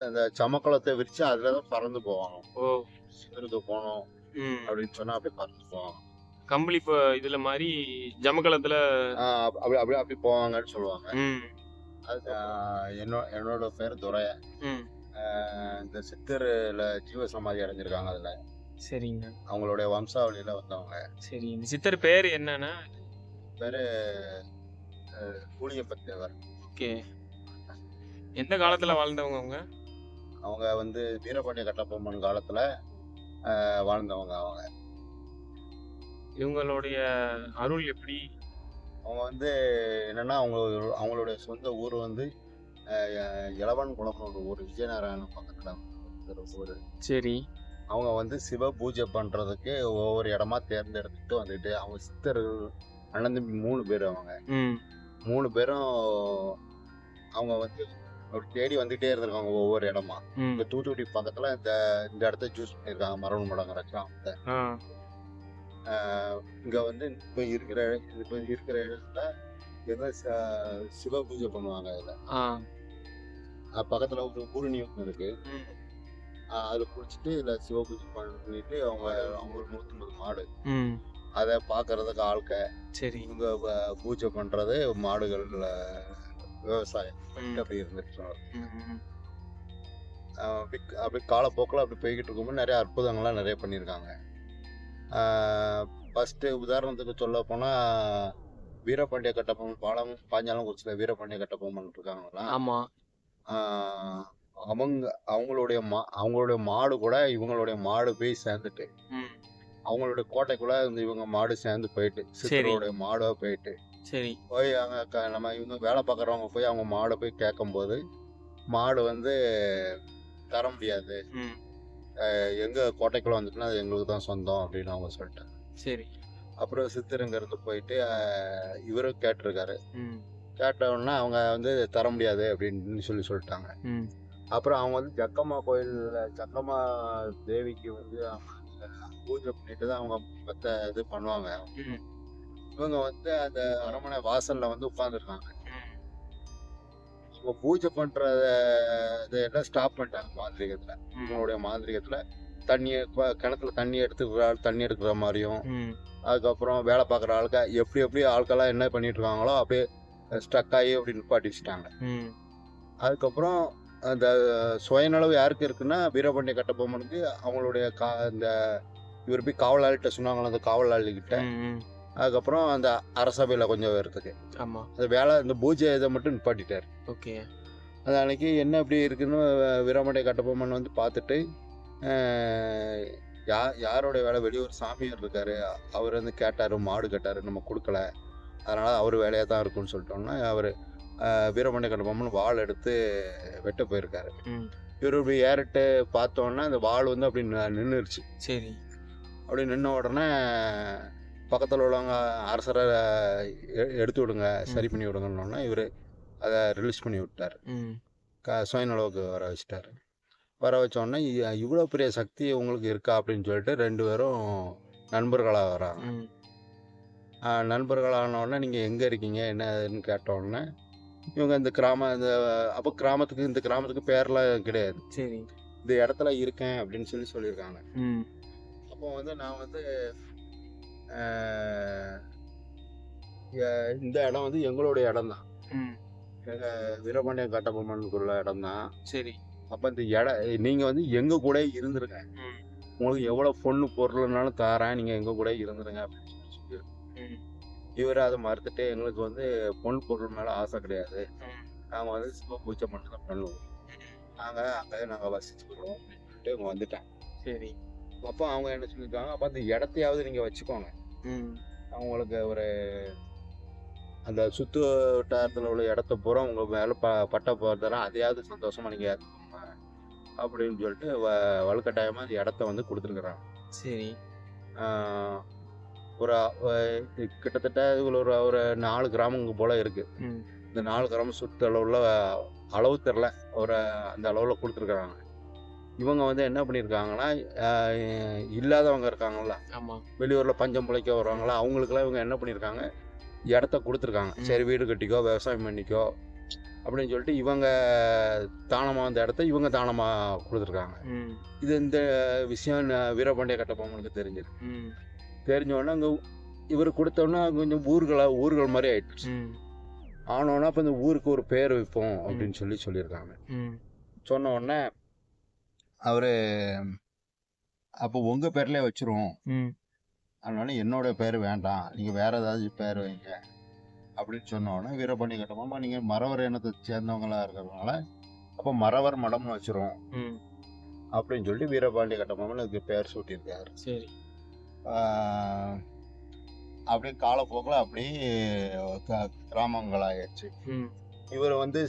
அந்த சமக்கலத்தை விரிச்சு அதுல தான் பறந்து போவாங்க. ஓ. சிதறுக்கு போனோம் அப்படின்னு சொன்னா அப்படியே பறந்து போவாங்க. கம்பளி இப்போ இதுல மாதிரி ஜமக்கலத்துல அப்படி அப்படி அப்படி போவாங்கன்னு சொல்லுவாங்க. என்னோட என்னோட பேர் துரைய இந்த சித்தர்ல ஜீவ சமாதி அடைஞ்சிருக்காங்க அதுல. சரிங்க. அவங்களுடைய வம்சாவளியில வந்தவங்க. சரி இந்த சித்தர் பேர் என்னன்னா? பேரு கூலியப்ப தேவர் ஓகே. எந்த காலத்துல வாழ்ந்தவங்க அவங்க? அவங்க வந்து வீரபாண்டிய கட்டபொம்மன் காலத்துல வாழ்ந்தவங்க அவங்க. இவங்களுடைய அருள் எப்படி? அவங்க வந்து என்னன்னா அவங்க அவங்களுடைய சொந்த ஊர் வந்து இளவன் குளம்னு ஒரு ஊர் விஜயநாராயணம் பக்கத்துல ஒரு ஊர். சரி. அவங்க வந்து சிவ பூஜை பண்றதுக்கு ஒவ்வொரு இடமா தேர்ந்தெடுத்துட்டு வந்துட்டு அவங்க சித்தர்கள் அண்ணன் தம்பி மூணு பேர் அவங்க. மூணு பேரும் அவங்க வந்து ஒரு தேடி வந்துட்டே இருந்திருக்காங்க ஒவ்வொரு இடமா. இந்த தூத்துக்குடி பக்கத்துல இந்த இந்த இடத்த சூஸ் பண்ணியிருக்காங்க மரவன் மடங்கிற கிராமத்தை இங்க வந்து இப்ப இருக்கிற இப்ப இருக்கிற இடத்துல ச- சிவ பூஜை பண்ணுவாங்க அஹ் பக்கத்துல ஒரு பூரணி ஒன்று இருக்கு. அதுல குளிச்சுட்டு இதுல சிவ பூஜை பண்ணிட்டு அவங்க அவங்க ஒரு நூத்தம்பது மாடு. அதை பாக்குறதுக்கு ஆட்க சரி. இவங்க பூஜை பண்றது மாடுகள் விவசாயம். அப்படி இருந்துட்டு அப்படி அப்படி காலப்போக்கில் அப்படி போய்கிட்டு இருக்கும்போது நிறைய அற்புதங்கள்லாம் நிறைய பண்ணியிருக்காங்க. ஃபஸ்ட்டு உதாரணத்துக்கு சொல்ல போனால் வீரபாண்டிய கட்டபொம்மன் பாலம் பாஞ்சாலம் குறிச்சியில் வீரபாண்டிய கட்டபொம்மன் இருக்காங்களா ஆமா. ஆஹ் அவங்க அவங்களுடைய மா அவங்களுடைய மாடு கூட இவங்களுடைய மாடு போய் சேர்ந்துட்டு அவங்களுடைய கோட்டைக்குள்ள இவங்க மாடு சேர்ந்து போயிட்டு சித்தருடைய மாடோ போயிட்டு சரி. போய் அங்கே நம்ம இவங்க வேலை பார்க்குறவங்க போய் அவங்க மாடை போய் கேட்கும்போது மாடு வந்து தர முடியாது. ம். அஹ் எங்க கோட்டைக்குள்ள வந்துட்டுனா அது எங்களுக்கு தான் சொந்தம் அப்படின்னு அவங்க சொல்லிட்டாங்க. சரி. அப்புறம் சித்தருங்கிறது போயிட்டு இவரும் கேட்டிருக்காரு. ம். கேட்ட உடனே அவங்க வந்து தர முடியாது அப்படின்னு சொல்லி சொல்லிட்டாங்க. அப்புறம் அவங்க வந்து ஜக்கம்மா கோயில்ல ஜக்கம்மா தேவிக்கு வந்து பூஜை பண்ணிட்டு தான் அவங்க மற்ற இது பண்ணுவாங்க. இவங்க வந்து அந்த அரண்மனை வாசல்ல வந்து உட்காந்துருக்காங்க ம். அவங்க பூஜை பண்றத இதெல்லாம் ஸ்டாப் பண்ணிட்டாங்க மாந்திரிகத்துல. இவங்களுடைய மாந்திரிகத்துல தண்ணியை கொ- கிணத்துல தண்ணி எடுத்துக்கிற ஆள் தண்ணி எடுக்கிற மாதிரியும் அதுக்கப்புறம் வேலை பார்க்குற ஆளுக்க எப்படி எப்படி ஆட்கள்லாம் என்ன பண்ணிட்டு இருக்காங்களோ அப்படியே ஸ்டக் ஆகி அப்படி நிப்பாட்டி வச்சுட்டாங்க. அதுக்கப்புறம் அந்த சுயநலவு யாருக்கு இருக்குன்னா வீரபாண்டிய கட்டபொம்மனுக்கு அவங்களுடைய கா இந்த இவர் போய் காவலாளிகிட்ட சொன்னாங்களோ அந்த காவலாளிகிட்ட. அதுக்கப்புறம் அந்த அரசபையில் கொஞ்சம் பேர்த்துக்கு ஆமா. அந்த வேலை இந்த பூஜை இதை மட்டும் நிப்பாட்டிட்டார். ஓகே. அது அன்னைக்கு என்ன இப்படி இருக்குன்னு வீரபாண்டிய கட்டபொம்மன் வந்து பார்த்துட்டு யா யாரோட வேலை? வெளியூர் சாமியார் இருக்காரு. அவர் வந்து கேட்டார் மாடு கேட்டார் நம்ம கொடுக்கல. அதனால அவர் வேலையாக தான் இருக்கும்னு சொல்லிட்டோம்னா அவர் வீரபாண்டிய கட்டபொம்மன் வாள் எடுத்து வெட்ட போயிருக்காரு. இவர் இப்படி ஏறிட்டு பார்த்தோன்னே அந்த வாள் வந்து அப்படி நின்றுருச்சு சரி. அப்படி நின்ன உடனே பக்கத்தில் உள்ளவங்க அரசரை எடுத்து விடுங்க சரி பண்ணி விடுங்கன்னொன்னே இவர் அதை ரிலீஸ் பண்ணி விட்டார். க சுயநலவுக்கு வர வச்சிட்டாரு. வர வச்சோடனே இவ்வளோ பெரிய சக்தி உங்களுக்கு இருக்கா அப்படின்னு சொல்லிட்டு ரெண்டு பேரும் நண்பர்களாக வராங்க. ம். ஆஹ் நண்பர்களான உடனே நீங்கள் எங்கே இருக்கீங்க? என்ன ஏதுன்னு கேட்ட உடனே இவங்க இந்த கிராம இந்த அப்போ கிராமத்துக்கு இந்த கிராமத்துக்கு பேர்லாம் கிடையாது. சரி. இந்த இடத்துல இருக்கேன் அப்படின்னு சொல்லி சொல்லியிருக்காங்க. அப்போ வந்து நான் வந்து இந்த இடம் வந்து எங்களுடைய இடம் தான் வீரபாண்டிய கட்டபொம்மனுக்குள்ள இடம் தான் சரி. அப்போ இந்த இடம் நீங்கள் வந்து எங்கள் கூட இருந்துருங்க. உங்களுக்கு எவ்வளோ பொண்ணு பொருள்னாலும் தரேன். நீங்கள் எங்கள் கூட இருந்துருங்க அப்படின்னு சொல்லி சொல்லியிருக்காங்க. ம். இவர் அதை மறுத்துட்டு எங்களுக்கு வந்து பொன் பொருள் மேலே ஆசை கிடையாது. நாங்கள் வந்து சிவ பூஜை மட்டும் தான் பண்ணுவோம் நாங்கள் அங்கே நாங்கள் வசிச்சுக்கிறோம் இவங்க வந்துட்டேன் சரி. அப்போ அவங்க என்ன சொல்லியிருக்காங்க அப்போ அந்த இடத்தையாவது நீங்கள் வச்சுக்கோங்க. அவங்களுக்கு ஒரு அந்த சுற்று வட்டாரத்தில் உள்ள இடத்த பூரா உங்கள் மேலே ப பட்ட போகிறதெல்லாம் அதையாவது சந்தோஷமாக நீங்கள் அப்படின்னு சொல்லிட்டு வ வலுக்கட்டாயமாக அந்த இடத்த வந்து கொடுத்துருக்குறாங்க. சரி. ஒரு கிட்டத்தட்ட இதுல ஒரு ஒரு நாலு கிராமங்க போல் இருக்குது இந்த நாலு கிராமம் சுற்றளவுல அளவு தெரில ஒரு அந்த அளவில் கொடுத்துருக்குறாங்க. இவங்க வந்து என்ன பண்ணியிருக்காங்கன்னா இல்லாதவங்க இருக்காங்கல்ல. ஆமா. வெளியூரில் பஞ்சம் பிழைக்க வருவாங்களா அவங்களுக்குலாம் இவங்க என்ன பண்ணியிருக்காங்க இடத்த கொடுத்துருக்காங்க. சரி வீடு கட்டிக்கோ விவசாயம் பண்ணிக்கோ அப்படின்னு சொல்லிட்டு இவங்க தானமாக வந்த இடத்த இவங்க தானமாக கொடுத்துருக்காங்க. இது இந்த விஷயம் வீரபாண்டிய கட்டபொம்மனுக்கு தெரிஞ்சது ம். தெரிஞ்ச உடனே அங்கே இவர் கொடுத்தோன்னா கொஞ்சம் ஊர்களா ஊர்கள் மாதிரி ஆயிடுச்சு. ஆனோன்னா அப்போ இந்த ஊருக்கு ஒரு பேர் வைப்போம் அப்படின்னு சொல்லி சொல்லியிருக்காங்க. சொன்ன உடனே அவர் அப்போ உங்கள் பேர்லேயே வச்சிருவோம். அதனால என்னோட பேர் வேண்டாம். நீங்கள் வேற ஏதாவது பேர் வைங்க. அப்படின்னு சொன்ன உடனே வீரபாண்டிய கட்டபொம்மன் நீங்கள் மறவர் இனத்தை சேர்ந்தவங்களா இருக்கிறதுனால அப்போ மறவர் மடம்னு வச்சிருவோம். அப்படின்னு சொல்லிட்டு வீரபாண்டிய கட்டபொம்மன் இதுக்கு பேர் சூட்டியிருக்காரு. சரி. அப்படியே காலப்போக்கில் அப்படியே க- கிராமங்களாயிடுச்சு. ம். இவர் வந்து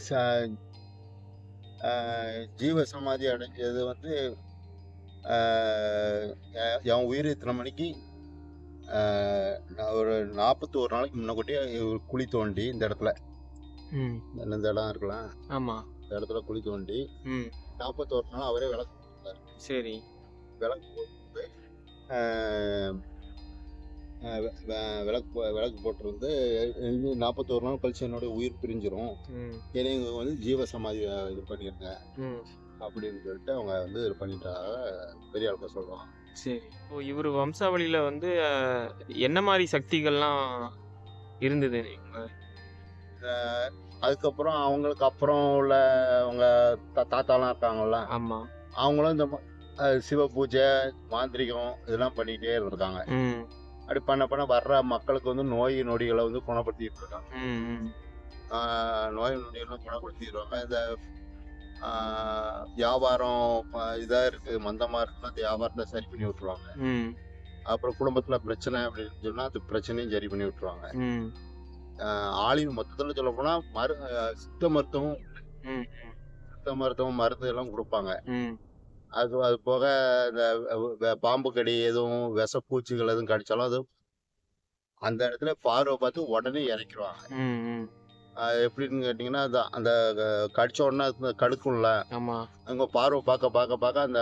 ஜீவ சமாதி அடைஞ்சது வந்து என் உயிர் இத்தனை மணிக்கு ஆஹ் நான் ஒரு நாளைக்கு முன்னக்கூட்டியே குழி தோண்டி இந்த இடத்துல. ம். இந்த இடம் இருக்கலாம் ஆமாம் இந்த இடத்துல குழி தோண்டி நாற்பத்தோரு நாள் அவரே விளக்கு சரி. விளக்கு போட்டு விளக்கு விளக்கு போட்டிருந்து நாற்பத்தோரு நாள் கழிச்சு என்னோட உயிர் பிரிஞ்சிரும். ஏன்னா இவங்க வந்து ஜீவ சமாதி இது பண்ணிருங்க அப்படின்னு சொல்லிட்டு அவங்க வந்து இது பண்ணிட்டாங்க. பெரிய ஆளுக்க சொல்லுவாங்க சரி. இப்போ இவர் வம்சாவளியில் வந்து என்ன மாதிரி சக்திகள்லாம் இருந்தது அதுக்கப்புறம் அவங்களுக்கு அப்புறம் உள்ள அவங்க தாத்தாலாம் இருக்காங்கல்ல. ஆமாம் அவங்களும் இந்த சிவ பூஜை மாந்திரிகம் இதெல்லாம் பண்ணிக்கிட்டே இருந்திருக்காங்க. அப்படி பண்ண பண்ண வர்ற மக்களுக்கு வந்து நோய் நொடிகளை வந்து குணப்படுத்திட்டு இருக்காங்க. நோய் நொடிகள்லாம் குணப்படுத்திடுவாங்க. இந்த வியாபாரம் இதாக இருக்குது மந்தமாக இருக்குன்னா அந்த வியாபாரத்தை சரி பண்ணி விட்ருவாங்க ம். அப்புறம் குடும்பத்தில் பிரச்சனை அப்படின்னு சொன்னால் அது பிரச்சனையும் சரி பண்ணி விட்ருவாங்க ம். ஆளின் மொத்தத்தில் சொல்ல போனால் மரு சித்த மருத்துவம் சித்த மருத்துவம் மருந்து எல்லாம் கொடுப்பாங்க. அது அது போக இந்த பாம்பு கடி எதுவும் விஷப்பூச்சிகள் எதுவும் கடிச்சாலும் அது அந்த இடத்துல பார்வை பார்த்து உடனே இறக்கிடுவாங்க எப்படின்னு கேட்டிங்கன்னா அந்த அந்த கடிச்ச உடனே அது கடுக்கும்ல அங்கே பார்வை பார்க்க பார்க்க பார்க்க அந்த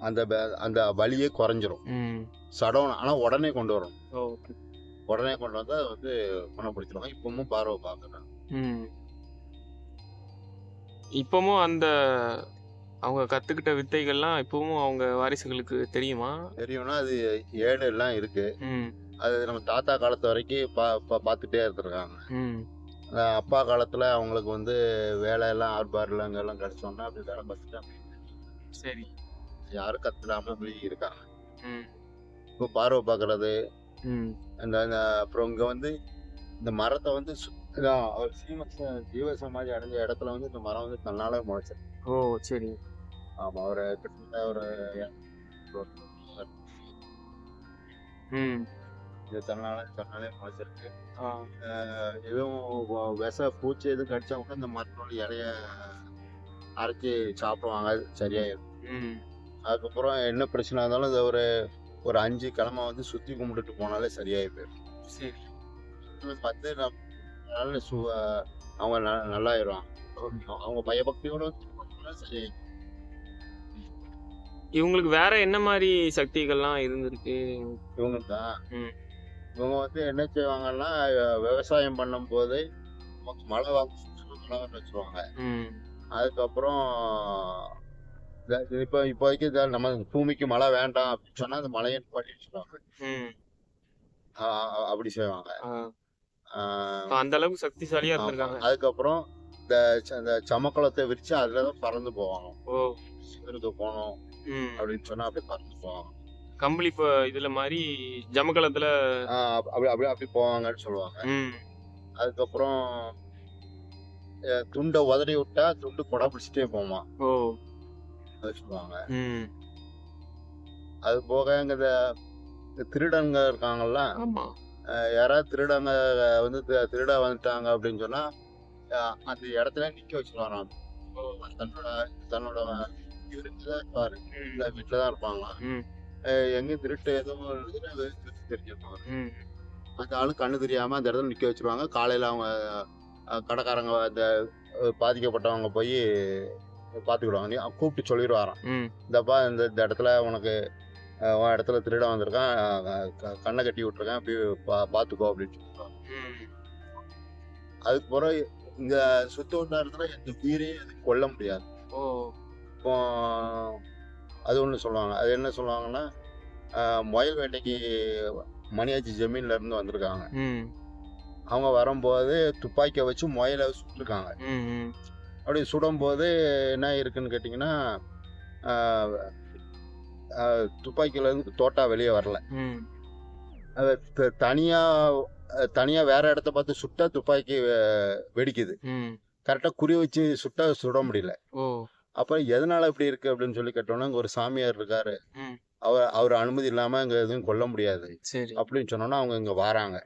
அந்த அந்த வலியே குறைஞ்சிரும். சடவுன் ஆனால் உடனே கொண்டு வரும். உடனே கொண்டு வந்து அதை வந்து குணப்படுத்திடுவாங்க. இப்பவும் பார்வை பார்க்குறேன். ம். இப்பவும் அந்த அவங்க கற்றுக்கிட்ட வித்தைகள்லாம் இப்பவும் அவங்க வாரிசுகளுக்கு தெரியுமா? தெரியும்னா அது ஏடு எல்லாம் இருக்கு. அது நம்ம தாத்தா காலத்து வரைக்கும் பா பார்த்துட்டே இருந்திருக்காங்க. அப்பா காலத்தில் அவங்களுக்கு வந்து வேலையெல்லாம் ஆர்பாரில் அங்கெல்லாம் கிடச்சோன்னா அப்படி வேலை அப்படி சரி. யாரும் கற்றுடாம அப்படி இருக்காங்க. ம். இப்போ பார்வை பார்க்கறது. அந்த அப்புறம் இங்கே வந்து இந்த மரத்தை வந்து சு- இதான் அவர் சீம ச- ஜீவ சமாதி அடைஞ்ச இடத்துல வந்து இந்த மரம் வந்து தன்னாலே முளைச்சிருக்கு ஓ சரி. ஆமாம் ஒரு கிட்டத்தட்ட ஒரு ம். இது தன்னாலே தன்னாலே முளைச்சிருக்கு. எதுவும் வ- விஷ பூச்சி எதுவும் கடிச்சா கூட இந்த மரத்தோட இலைய அரைச்சி சாப்பிடுவாங்க. அது சரியாயிடும் அதுக்கப்புறம் என்ன பிரச்சனை இருந்தாலும் இது ஒரு ஒரு அஞ்சு கிழமை வந்து சுற்றி கும்பிட்டுட்டு போனாலே சரியாகி போயிடும். சரி. வந்து நம்ம நல்ல சு அவங்க ந- நல்லாயிடுவாங்க அவங்க பயபக்தியோட சரியாயிடும் இவங்களுக்கு வேற என்ன மாதிரி சக்திகள்லாம் இருந்திருக்கு? இவங்க தான். இவங்க வந்து என்ன செய்வாங்கன்னா விவசாயம் பண்ணும்போது நமக்கு மழை வாங்க மழை வச்சுருவாங்க. அதுக்கப்புறம் இப்போ இப்போதைக்கு நம்ம பூமிக்கு மழை வேண்டாம் அப்படின்னு சொன்னா அந்த மழையை நிப்பாட்டி வச்சுருவாங்க. அப்படி செய்வாங்க. அந்த அளவுக்கு சக்திசாலியா இருந்திருக்காங்க. அதுக்கப்புறம் இந்த இந்த சமக்கலத்தை விரிச்சு அதுல தான் பறந்து போவாங்க. ஓ. சிவருக்கு போகணும் ம். அப்படின்னு சொன்னா அப்படியே பறந்து போவாங்க. கம்பளி இப்போ இதுல மாதிரி ஜமக்கலத்துல அப்படி அப்படி அப்படி போவாங்கன்னு சொல்லுவாங்க. அதுக்கப்புறம் துண்டை உதறி விட்டா துண்டு கொடை பிடிச்சிட்டே போமா. ஓ. சொல்லுவாங்க. அது போக இந்த திருடங்க இருக்காங்கல்ல? ஆமா. யாராவது திருடங்க வந்து திருட வந்துட்டாங்க அப்படின்னு சொன்னா அஹ் அந்த இடத்துல நிக்க வச்சிருவாராம் தன்னோட தன்னோட இருப்பாரு. இல்ல வீட்டுல தான் இருப்பாங்க ம். எங்கேயும் திருட்டு எதுவும் தெரிஞ்சிருப்பாங்க அந்த ஆளு கண்ணு தெரியாம அந்த இடத்துல நிக்க வச்சிருவாங்க. காலையில அவங்க கடைக்காரங்க அந்த பாதிக்கப்பட்டவங்க போய் பார்த்துக்கிடுவாங்க. கூப்பிட்டு சொல்லிடுவாராம். இந்தப்பா இந்த இடத்துல உனக்கு உன் இடத்துல திருட வந்திருக்கான். கண்ணை கட்டி விட்டுருக்கேன். பா பார்த்துக்கோ அப்படின்னு சொல்லுவாங்க ம் அதுக்கு பிறகு இங்க சுத்த வட்டாரத்துல எந்த உயிரையும் கொல்ல முடியாது. ஓ. இப்போ அது ஒன்று சொல்லுவாங்க. அது என்ன சொல்லுவாங்கன்னா முயல் வேட்டைக்கு மணியாச்சி ஜமீன்ல இருந்து வந்திருக்காங்க. அவங்க வரும்போது துப்பாக்கியை வச்சு முயலை சுட்டிருக்காங்க. அப்படி சுடும்போது என்ன இருக்குன்னு கேட்டிங்கன்னா ஆஹ், ஆஹ், துப்பாக்கியில இருந்து தோட்டா வெளியே வரல. தனியா தனியா வேற இடத்த பார்த்து சுட்டா துப்பாக்கி வெடிக்குது. ம். கரெக்டாக குறி வச்சு சுட்டா சுட முடியல. அப்புறம் எதனால இப்படி இருக்கு அப்படின்னு சொல்லி கேட்டோம்னா இங்க ஒரு சாமியார் இருக்காரு. அவர் அவர் அனுமதி இல்லாம இங்க எதுவும் கொல்ல முடியாது. சரி. அப்படின்னு சொன்னோன்னா அவங்க இங்க வராங்க.